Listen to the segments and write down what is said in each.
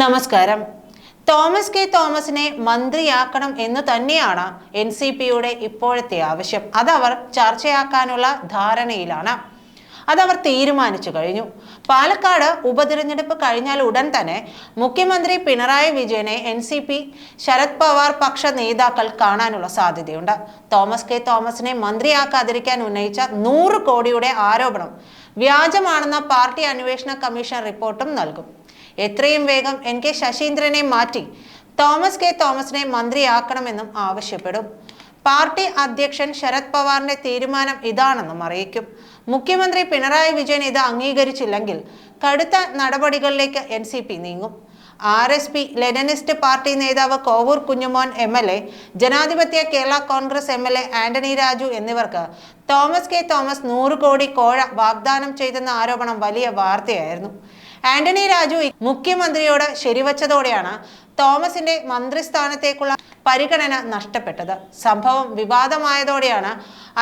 നമസ്കാരം. Thomas K തോമസിനെ മന്ത്രിയാക്കണം എന്ന് തന്നെയാണ് എൻ സി പിയുടെ ഇപ്പോഴത്തെ ആവശ്യം. അതവർ ചർച്ചയാക്കാനുള്ള ധാരണയിലാണ്. അതവർ തീരുമാനിച്ചു കഴിഞ്ഞു. പാലക്കാട് ഉപതിരഞ്ഞെടുപ്പ് കഴിഞ്ഞാൽ ഉടൻ തന്നെ മുഖ്യമന്ത്രി പിണറായി വിജയനെ N C P Sharad Pawar പക്ഷ നേതാക്കൾ കാണാനുള്ള സാധ്യതയുണ്ട്. തോമസ് കെ തോമസിനെ മന്ത്രിയാക്കാതിരിക്കാൻ ഉന്നയിച്ച നൂറ് കോടിയുടെ ആരോപണം വ്യാജമാണെന്ന പാർട്ടി അന്വേഷണ കമ്മീഷൻ റിപ്പോർട്ടും നൽകും. എത്രയും വേഗം എൻ കെ ശശീന്ദ്രനെ മാറ്റി തോമസ് കെ തോമസിനെ മന്ത്രിയാക്കണമെന്നും ആവശ്യപ്പെടും. പാർട്ടി അധ്യക്ഷൻ ശരത് പവാറിന്റെ തീരുമാനം ഇതാണെന്നും അറിയിക്കും. മുഖ്യമന്ത്രി പിണറായി വിജയൻ ഇത് അംഗീകരിച്ചില്ലെങ്കിൽ കടുത്ത നടപടികളിലേക്ക് എൻ സി പി നീങ്ങും. R S P Leninist party നേതാവ് Kovoor Kunjumon M L A Janadhipathya Kerala Congress M L A Antony Raju എന്നിവർക്ക് തോമസ് കെ തോമസ് നൂറ് കോടി കോഴ വാഗ്ദാനം ചെയ്തെന്ന ആരോപണം വലിയ വാർത്തയായിരുന്നു. ആന്റണി രാജു മുഖ്യമന്ത്രിയോട് ശരിവച്ചതോടെയാണ് തോമസിന്റെ മന്ത്രിസ്ഥാനത്തേക്കുള്ള പരിഗണന നഷ്ടപ്പെട്ടത്. സംഭവം വിവാദമായതോടെയാണ്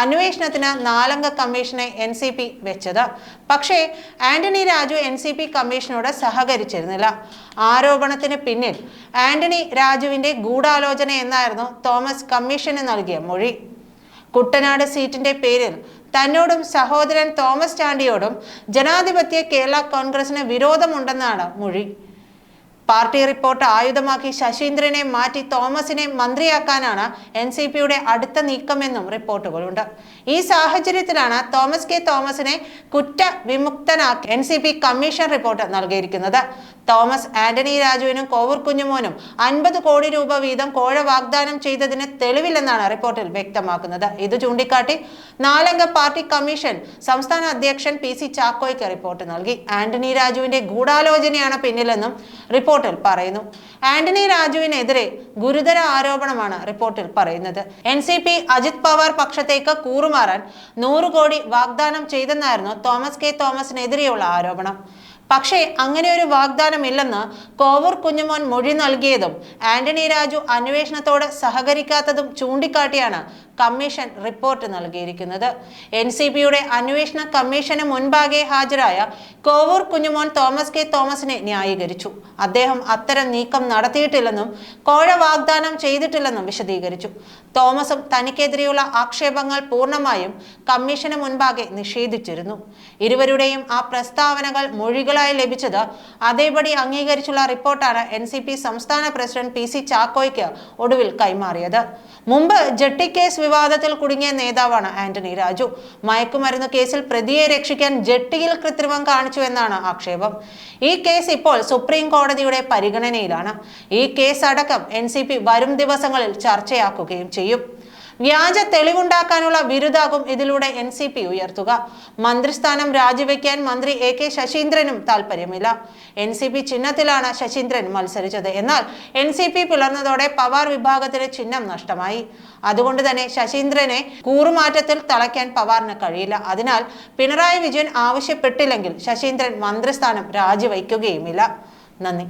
അന്വേഷണത്തിന് നാലംഗ കമ്മീഷനെ എൻ സി പി വെച്ചത്. പക്ഷേ Antony Raju N C P കമ്മീഷനോട് സഹകരിച്ചിരുന്നില്ല. ആരോപണത്തിന് പിന്നിൽ ആന്റണി രാജുവിന്റെ ഗൂഢാലോചന എന്നായിരുന്നു തോമസ് കമ്മീഷന് നൽകിയ മൊഴി. കുട്ടനാട് സീറ്റിന്റെ പേരിൽ തന്നോടും സഹോദരൻ തോമസ് ചാണ്ടിയോടും ജനാധിപത്യ കേരള കോൺഗ്രസിന് വിരോധമുണ്ടെന്നാണ് മൊഴി. പാർട്ടി റിപ്പോർട്ട് ആയുധമാക്കി ശശീന്ദ്രനെ മാറ്റി തോമസിനെ മന്ത്രിയാക്കാനാണ് എൻ സി പിയുടെ അടുത്ത നീക്കമെന്നും റിപ്പോർട്ടുകളുണ്ട്. ഈ സാഹചര്യത്തിലാണ് തോമസ് കെ തോമസിനെ കുറ്റവിമുക്തനാക്കി N C P commission report നൽകിയിരിക്കുന്നത്. തോമസ് ആന്റണി രാജുവിനും കോവൂർ കുഞ്ഞുമോനും അൻപത് കോടി രൂപ വീതം കോഴ വാഗ്ദാനം ചെയ്തതിന് തെളിവില്ലെന്നാണ് റിപ്പോർട്ടിൽ വ്യക്തമാക്കുന്നത്. ഇത് ചൂണ്ടിക്കാട്ടി നാലംഗ പാർട്ടി കമ്മീഷൻ സംസ്ഥാന അധ്യക്ഷൻ പി സി ചാക്കോയ്ക്ക് റിപ്പോർട്ട് നൽകി. ആന്റണി രാജുവിന്റെ ഗൂഢാലോചനയാണ് പിന്നിലെന്നും റിപ്പോർട്ടിൽ പറയുന്നു. ആന്റണി രാജുവിനെതിരെ ഗുരുതര ആരോപണമാണ് റിപ്പോർട്ടിൽ പറയുന്നത്. N C P Ajit Pawar പക്ഷത്തേക്ക് കൂറുമാറാൻ നൂറ് കോടി വാഗ്ദാനം ചെയ്തെന്നായിരുന്നു തോമസ് കെ തോമസിനെതിരെയുള്ള ആരോപണം. പക്ഷേ അങ്ങനെ ഒരു വാഗ്ദാനം ഇല്ലെന്ന് കോവൂർ കുഞ്ഞുമോൻ മൊഴി നൽകിയതും ആന്റണി രാജു അന്വേഷണത്തോട് സഹകരിക്കാത്തതും ചൂണ്ടിക്കാട്ടിയാണ് കമ്മീഷൻ റിപ്പോർട്ട് നൽകിയിരിക്കുന്നത്. എൻ സി പിയുടെ അന്വേഷണ കമ്മീഷന് മുൻപാകെ ഹാജരായ കോവൂർ കുഞ്ഞുമോൻ തോമസ് കെ തോമസിനെ ന്യായീകരിച്ചു. അദ്ദേഹം അത്തരം നീക്കം നടത്തിയിട്ടില്ലെന്നും കോഴ വാഗ്ദാനം ചെയ്തിട്ടില്ലെന്നും വിശദീകരിച്ചു. തോമസും തനിക്കെതിരെയുള്ള ആക്ഷേപങ്ങൾ പൂർണമായും കമ്മീഷന് മുൻപാകെ നിഷേധിച്ചിരുന്നു. ഇരുവരുടെയും ആ പ്രസ്താവനകൾ മൊഴികളായി ലഭിച്ചത്. അതേപടി അംഗീകരിച്ചുള്ള റിപ്പോർട്ടാണ് എൻ സംസ്ഥാന പ്രസിഡന്റ് പി സി ചാക്കോയ്ക്ക് ഒടുവിൽ കൈമാറിയത്. മുമ്പ് ജട്ടി കേസ് വിവാദത്തിൽ കുടുങ്ങിയ നേതാവാണ് ആന്റണി രാജു. മയക്കുമരുന്ന് കേസിൽ പ്രതിയെ രക്ഷിക്കാൻ ജട്ടിയിൽ കൃത്രിമം കാണിച്ചു എന്നാണ് ആക്ഷേപം. ഈ കേസ് ഇപ്പോൾ സുപ്രീം കോടതിയുടെ പരിഗണനയിലാണ്. ഈ കേസ് അടക്കം എൻ വരും ദിവസങ്ങളിൽ ചർച്ചയാക്കുകയും ചെയ്യും. വ്യാജ തെളിവുണ്ടാക്കാനുള്ള ബിരുദാകും ഇതിലൂടെ എൻ സി പി ഉയർത്തുക. മന്ത്രിസ്ഥാനം രാജിവെക്കാൻ മന്ത്രി എ കെ ശശീന്ദ്രനും താല്പര്യമില്ല എൻ സി പി ചിഹ്നത്തിലാണ് ശശീന്ദ്രൻ മത്സരിച്ചത്. എന്നാൽ എൻ സി പി പിളർന്നതോടെ പവാർ വിഭാഗത്തിന് ചിഹ്നം നഷ്ടമായി. അതുകൊണ്ട് തന്നെ ശശീന്ദ്രനെ കൂറുമാറ്റത്തിൽ തളയ്ക്കാൻ പവാറിന് കഴിയില്ല. അതിനാൽ പിണറായി വിജയൻ ആവശ്യപ്പെട്ടില്ലെങ്കിൽ ശശീന്ദ്രൻ മന്ത്രിസ്ഥാനം രാജിവയ്ക്കുകയുമില്ല നന്ദി.